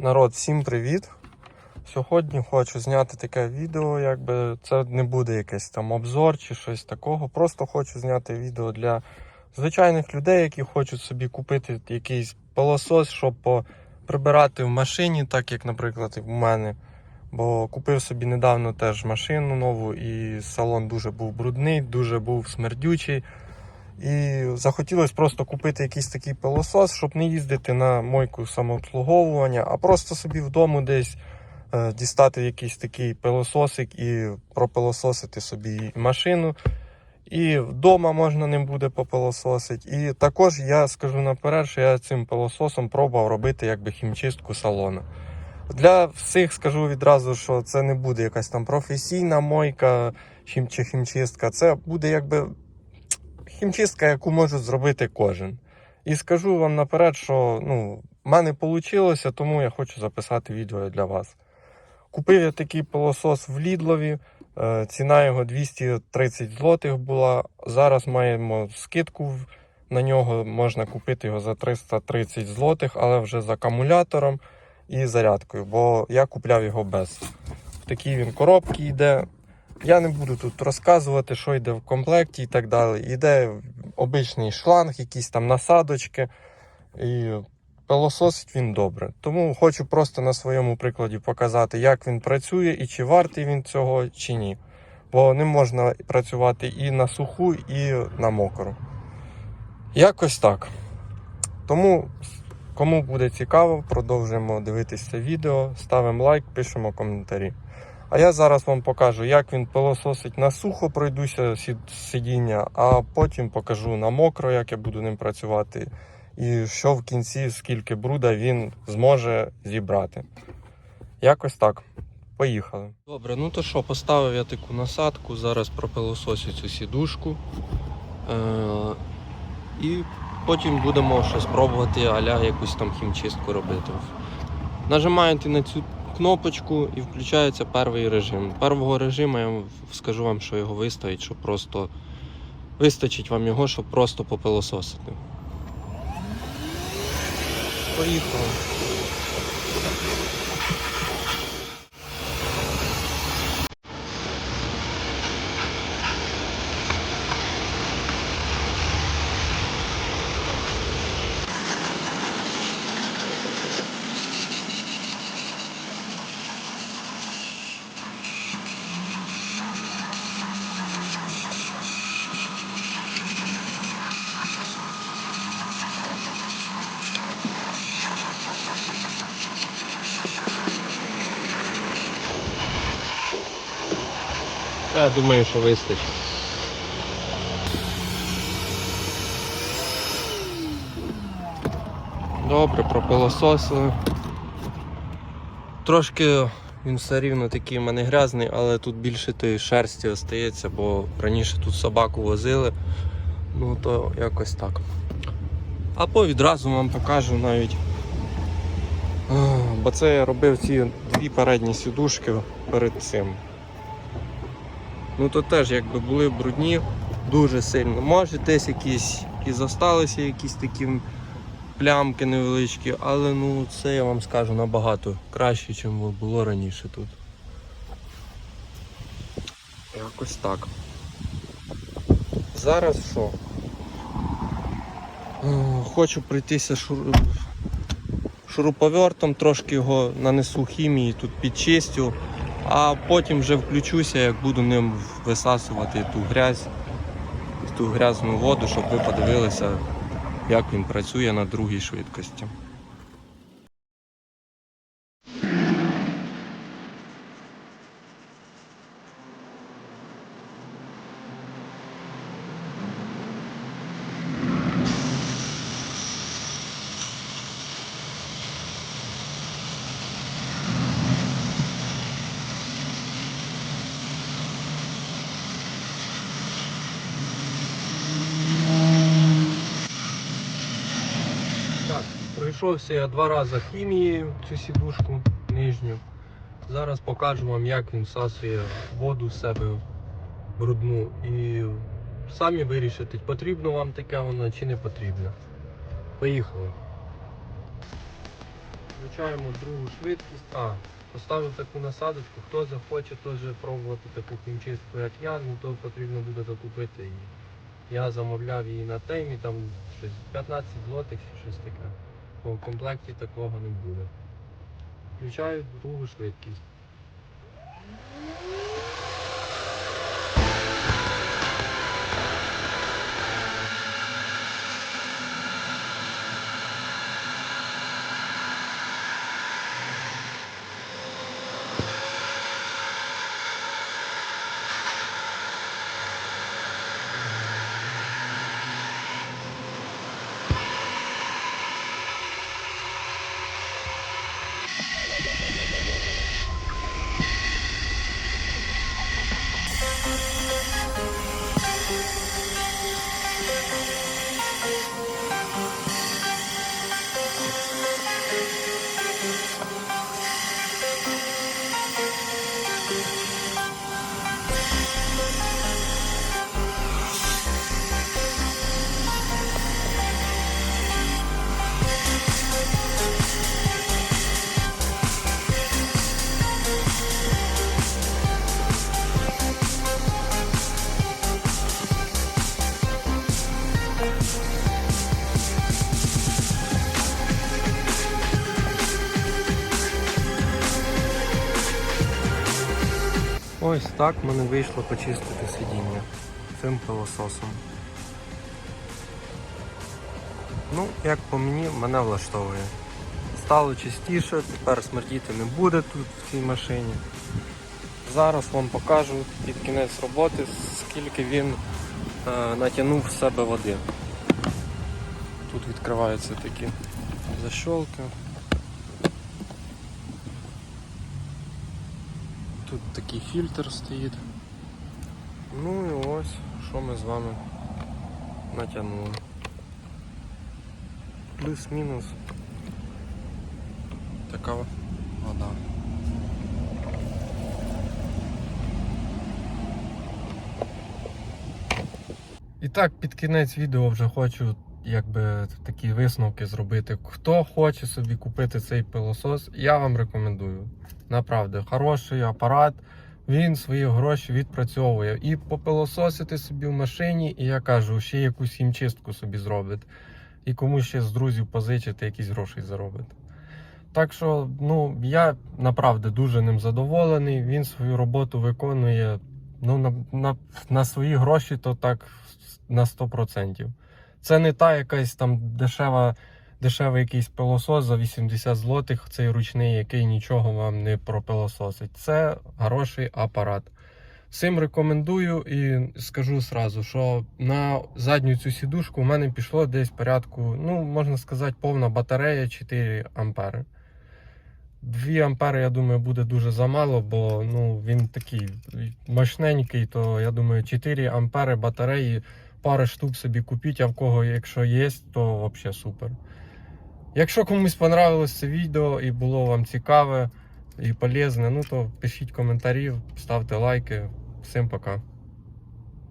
Народ, всім привіт! Сьогодні хочу зняти таке відео, якби це не буде якийсь там обзор чи щось такого. Просто хочу зняти відео для звичайних людей, які хочуть собі купити якийсь пилосос, щоб прибирати в машині, так як, наприклад, в мене. Бо купив собі недавно теж машину нову, і салон дуже був брудний, дуже був смердючий. І захотілося просто купити якийсь такий пилосос, щоб не їздити на мойку самообслуговування, а просто собі вдома десь е, дістати якийсь такий пилососик і пропилососити собі машину. І вдома можна ним буде попилососити. І також я скажу наперед, що я цим пилососом пробував робити якби хімчистку салону. Для всіх скажу відразу, що це не буде якась там професійна мойка чи хімчистка. Це буде якби хімчистка, яку може зробити кожен. І скажу вам наперед, що ну, мене вийшло, тому я хочу записати відео для вас. Купив я такий пилосос в Лідлові. е, Ціна його 230 злотих була. Зараз маємо скидку на нього. Можна купити його за 330 злотих, але вже з акумулятором і зарядкою, бо я купляв його без. В такій він коробці йде. Я не буду тут розказувати, що йде в комплекті і так далі. Йде обичний шланг, якісь там насадочки. І пилососить він добре. Тому хочу просто на своєму прикладі показати, як він працює і чи вартий він цього, чи ні. Бо не можна працювати і на суху, і на мокру. Якось так. Тому, кому буде цікаво, продовжуємо дивитися це відео, ставимо лайк, пишемо коментарі. А я зараз вам покажу, як він пилососить на сухо, пройдуся сидіння, а потім покажу на мокро, як я буду ним працювати, і що в кінці, скільки бруда він зможе зібрати. Якось так. Поїхали. Добре, ну то що, поставив я таку насадку, зараз пропилососю цю сідушку. Е- і потім будемо щось пробувати, аля якусь там хімчистку робити. Нажимаєте на цю кнопочку і включається перший режим. Первого режиму я скажу вам, що його виставить, щоб просто вистачить вам його, щоб просто попилососити. Поїхали. Я думаю, що вистачить. Добре, пропилососили. Трошки він все рівно такий в мене грязний, але тут більше тої шерсті остається, бо раніше тут собаку возили. Ну то якось так. Або відразу вам покажу навіть. Бо це я робив ці дві передні сідушки перед цим. Ну то теж якби були брудні дуже сильно. Може десь якісь і зосталися якісь такі плямки невеличкі, але ну це я вам скажу набагато краще, ніж було раніше тут. Якось так. Зараз що? Е, Хочу пройтися шур... шуруповертом, трошки його нанесу хімії, тут підчистю, а потім вже включуся, як буду ним висасувати ту грязь, ту грязну воду, щоб ви подивилися, як він працює на другій швидкості. Так, пройшовся я два рази хімією цю сідушку нижню. Зараз покажу вам, як він всасує воду з себе брудну. І самі вирішите, потрібно вам таке воно чи не потрібно. Поїхали. Включаємо другу швидкість. А, поставив таку насадочку. Хто захоче теж пробувати таку хімчистку, як я, ну то потрібно буде закупити її. Я замовляв її на темі, там щось 15 злотих, щось таке. Бо в комплекті такого не буде. Включаю другу швидкість. Ось так мене вийшло почистити сидіння цим пилососом. Ну, як по мені, мене влаштовує. Стало чистіше, тепер смердіти не буде тут в цій машині. Зараз вам покажу під кінець роботи, скільки він е, натягнув в себе води. Тут відкриваються такі защолки. Тут такий фільтр стоїть. Ну і ось, що ми з вами натягнули. Плюс-мінус така вода. І так, під кінець відео вже хочу якби такі висновки зробити. Хто хоче собі купити цей пилосос, я вам рекомендую. Направду, хороший апарат. Він свої гроші відпрацьовує. І попилососити собі в машині, і я кажу, ще якусь хімчистку собі зробить. І комусь ще з друзів позичити, якісь гроші заробити. Так що, ну, я направду дуже ним задоволений. Він свою роботу виконує ну, на, на, на свої гроші, то так на 100%. Це не та якась там дешева, дешевий якийсь пилосос за 80 злотих, цей ручний, який нічого вам не пропилососить. Це хороший апарат. Всім рекомендую і скажу сразу, що на задню цю сідушку в мене пішло десь порядку, ну, можна сказати, повна батарея 4 ампери. 2 ампери, я думаю, буде дуже замало, бо ну, він такий мощненький, то я думаю, 4 ампери батареї, пару штук собі купіть, а в кого, якщо є, то взагалі супер. Якщо комусь понравилось це відео і було вам цікаве і полезне, ну то пишіть коментарі, ставте лайки. Всім пока.